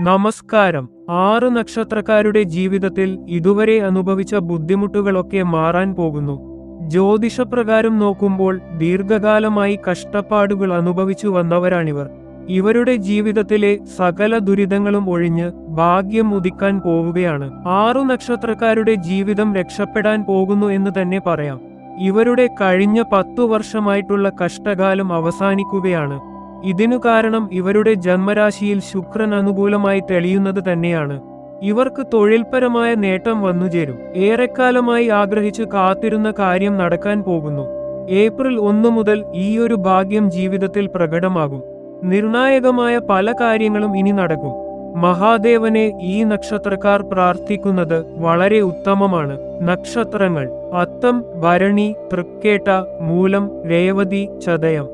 നമസ്കാരം. ആറ് നക്ഷത്രക്കാരുടെ ജീവിതത്തിൽ ഇതുവരെ അനുഭവിച്ച ബുദ്ധിമുട്ടുകളൊക്കെ മാറാൻ പോകുന്നു. ജ്യോതിഷപ്രകാരം നോക്കുമ്പോൾ ദീർഘകാലമായി കഷ്ടപ്പാടുകൾ അനുഭവിച്ചു വന്നവരാണിവർ. ഇവരുടെ ജീവിതത്തിലെ സകല ദുരിതങ്ങളും ഒഴിഞ്ഞ് ഭാഗ്യം ഉദിക്കാൻ പോവുകയാണ്. ആറു നക്ഷത്രക്കാരുടെ ജീവിതം രക്ഷപ്പെടാൻ പോകുന്നു എന്ന് തന്നെ പറയാം. ഇവരുടെ കഴിഞ്ഞ പത്തു വർഷമായിട്ടുള്ള കഷ്ടകാലം അവസാനിക്കുകയാണ്. ഇതിനു കാരണം ഇവരുടെ ജന്മരാശിയിൽ ശുക്രൻ അനുകൂലമായി തെളിയുന്നത് തന്നെയാണ്. ഇവർക്ക് തൊഴിൽപരമായ നേട്ടം വന്നുചേരും ഏറെക്കാലമായി ആഗ്രഹിച്ചു കാത്തിരുന്ന കാര്യം നടക്കാൻ പോകുന്നു. ഏപ്രിൽ ഒന്നു മുതൽ ഒരു ഭാഗ്യം ജീവിതത്തിൽ പ്രകടമാകും. നിർണായകമായ പല കാര്യങ്ങളും ഇനി നടക്കും. മഹാദേവനെ ഈ നക്ഷത്രക്കാർ പ്രാർത്ഥിക്കുന്നത് വളരെ ഉത്തമമാണ്. നക്ഷത്രങ്ങൾ അത്തം ഭരണി തൃക്കേട്ട മൂലം രേവതി ചതയം.